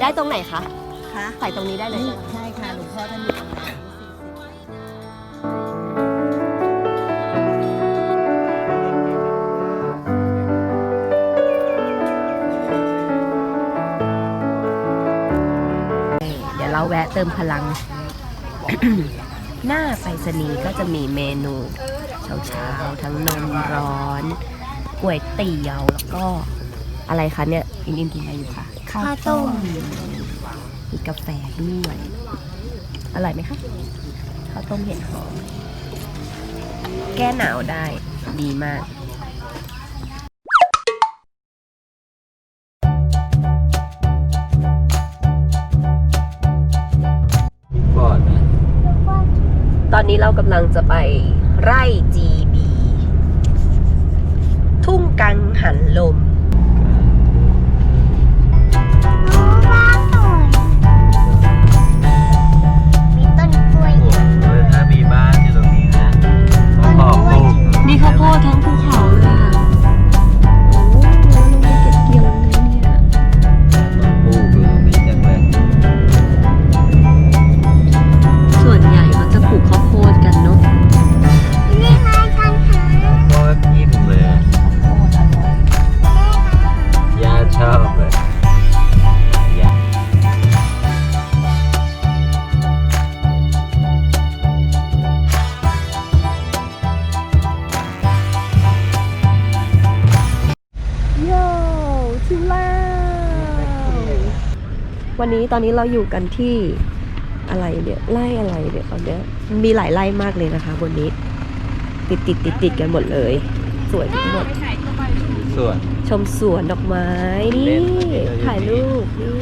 ได้ตรงไหนคะคะใส่ตรงนี้ได้เลย ใช่ค่ะหลวงพ่อท่านอยู่ตรงไหนเดี๋ยวเราแวะเติมพลัง หน้าไปรษณีย์ก็จะมีเมนู เช้าๆ ทั้งนมร้อนก๋วยเตี๋ยวแล้วก็อะไรคะเนี่ยอินอินกินอะไรอยู่คะ ข้าวต้มมีกาแฟด้วยอร่อยไหมคะข้าวต้มเห็ดหอมแก้หนาวได้ดีมากก่อนนะตอนนี้เรากำลังจะไปไร่ GB ทุ่งกังหันลมมี วันนี้ตอนนี้เราอยู่กันที่อะไรเนี่ยไร่อะไรเนี่ยตอนเนี้ยมีหลายไร่มากเลยนะคะบนนี้ ติดติดติดติดกันหมดเลย สวยทั้งหมด ส่วน ชมสวนดอกไม้นี่ถ่ายรูปนี่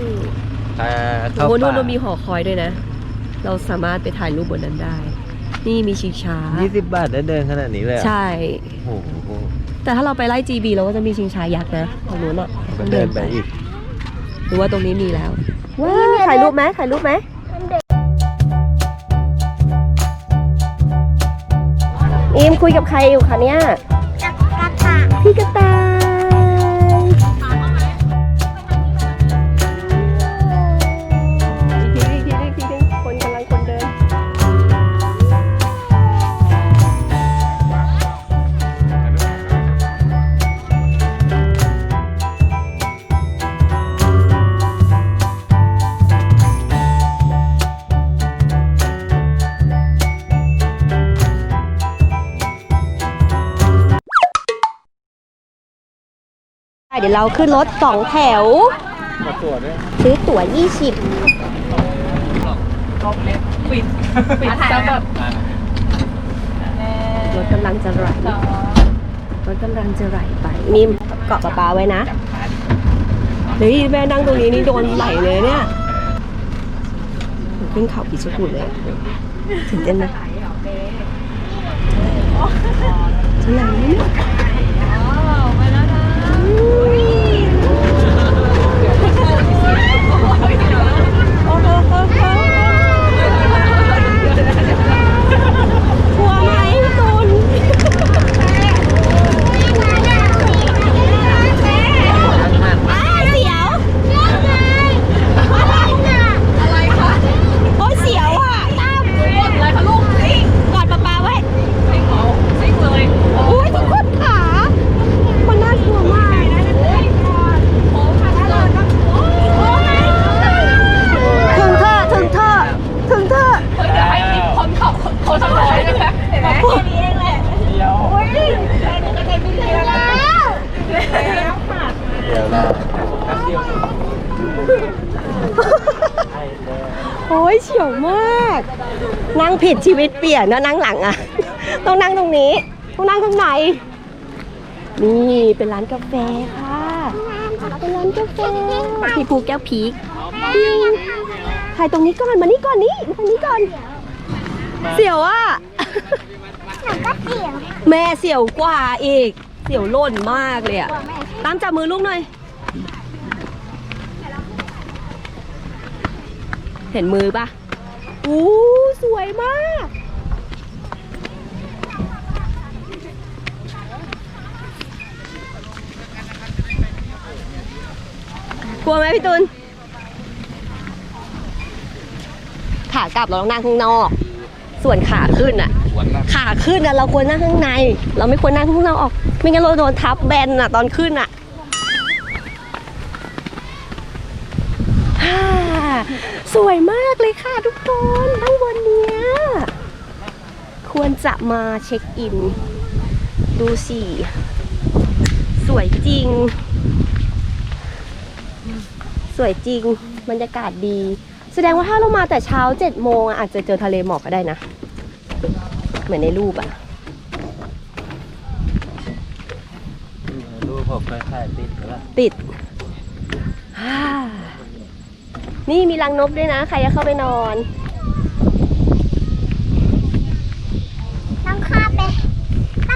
ถ้าโอ้เข้าโหนู่นป่าเรามีหอคอยด้วยนะ เราสามารถไปถ่ายรูปบนนั้นได้ นี่มีชิงช้ายี่สิบบาทได้เดินขนาดนี้เลยเหรอใช่ โอ้โหแต่ถ้าเราไปไล่ GB เราก็จะมีชิงช้ายักษ์นะตรงนู้นอะก็ต้องเดิเดินนไปไปอีก หรือว่าตรงนี้มีแล้ว ว้าวถ่ายรูปไหมถ่ายรูปไหมอิมคุยกับใครอยู่คะเนี่ยจักรตาพี่กระต่าย เดี๋ยวเราขึ้นรถสองแถวมาตรวจด้วยซื้อตั๋ว 20รถกำลังจะไหลรถกำลังจะไหลไปนิมเกาะปลาปลาไว้นะเฮ้ยแม่นั่งตรงนี้นี่โดนไหลเลยเนี่ยขึ้นเขาผีชะกูดเลยถึงเต้นไหมจะไหลไหม เนี่ยกลัวไหมตุน อ้ายเสียว อะไรคะ โอ้ยเสียวอะอะไรคะลูกกอดป๊าป๊าไว้ซิงเหรอซิงเลยโอ้ยทุกคนขามันน่ากลัวมากถึงเธอถึงเธอถึงเธอ เดี๋ยวเราโอ้ยเฉียวมาก นั่งผิดชีวิตเปลี่ยนนะนั่งหลังอะต้องนั่งตรงนี้ ต้องนั่งข้างในนี่เป็นร้านกาแฟค่ะเป็นร้านกาแฟพี่ภูแก้วพีกปิ้งถ่ายตรงนี้ก่อนมานี่ก่อนนี่มาทางนี้ก่อน เสียวอะก็เสียวแม่เสียวกว่าอีก เสียวล่นมากเลยอะตามจับมือลูกหน่อย เห็นมือปะอู้สวยมาก กลัวไหมพี่ตุลขากลับเราต้องนั่งข้างนอก ส่วนขาขึ้นอะสวนนะขาขึ้นอะเราควรนั่งข้างใน เราไม่ควรนั่งข้างนอกไม่งั้นเราโดนทับแบนอะตอนขึ้นอะฮ่า สวยมากเลยค่ะทุกคนข้างบนเนี้ยควรจะมาเช็คอิน ดูสิ สวยจริง สวยจริงบรรยากาศดี แสดงว่าถ้าเรามาแต่เช้าเจ็ดโมงอะอาจจะเจอทะเลหมอกก็ได้นะ เหมือนในรูปอะดูผมคล้ายๆติดแล้วติดฮ่า นี่มีรังนกด้วยนะ ใครจะเข้าไปนอนต้องข้ามไป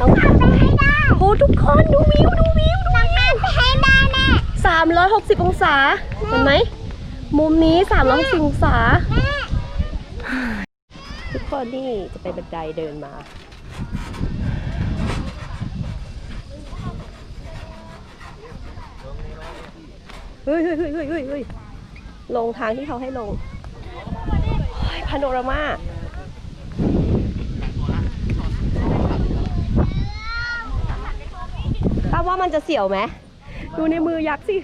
ต้องข้ามไปให้ได้โอ้ทุกคนดูวิวดูวิวดูต้องข้ามไปให้ได้แม่360องศาเห็นไหมมุมนี้360องศาแม่ทุกคนนี่จะไปบันไดเดินมาเฮ้ยเฮ้ยเฮ้ยเฮ้ยเฮ้ยเฮ้ย ลงทางที่เขาให้ลงโอ้ยพาโนรามาป้าว่ามันจะเสี่ยวไหม ดูในมือยักษ์สิ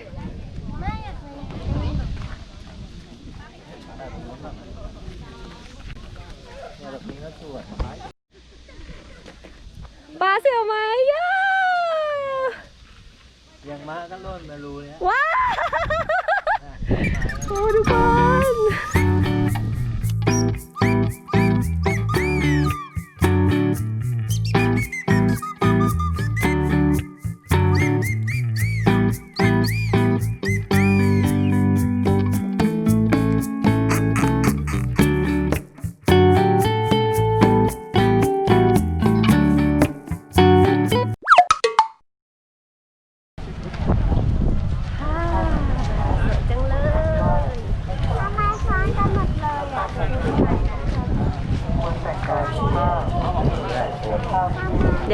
แบบนี้ก็สวยปลาเสี่ยวไหมย่ายังมาก็ล่นมารูเนี่ยว้า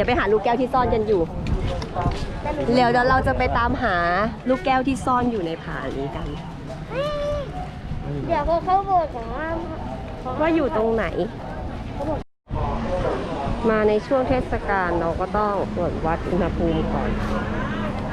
ดี๋ยวไปหาลูกแก้วที่ซ่อนกันอยู่เดี๋ยวเดี๋ยวเราจะไปตามหาลูกแก้วที่ซ่อนอยู่ในผานี้กัน เดี๋ยวเขาเขาบอกว่าว่าอยู่ตรงไหน มาในช่วงเทศกาลเราก็ต้องตรวจวัดอุณหภูมิก่อนเป็น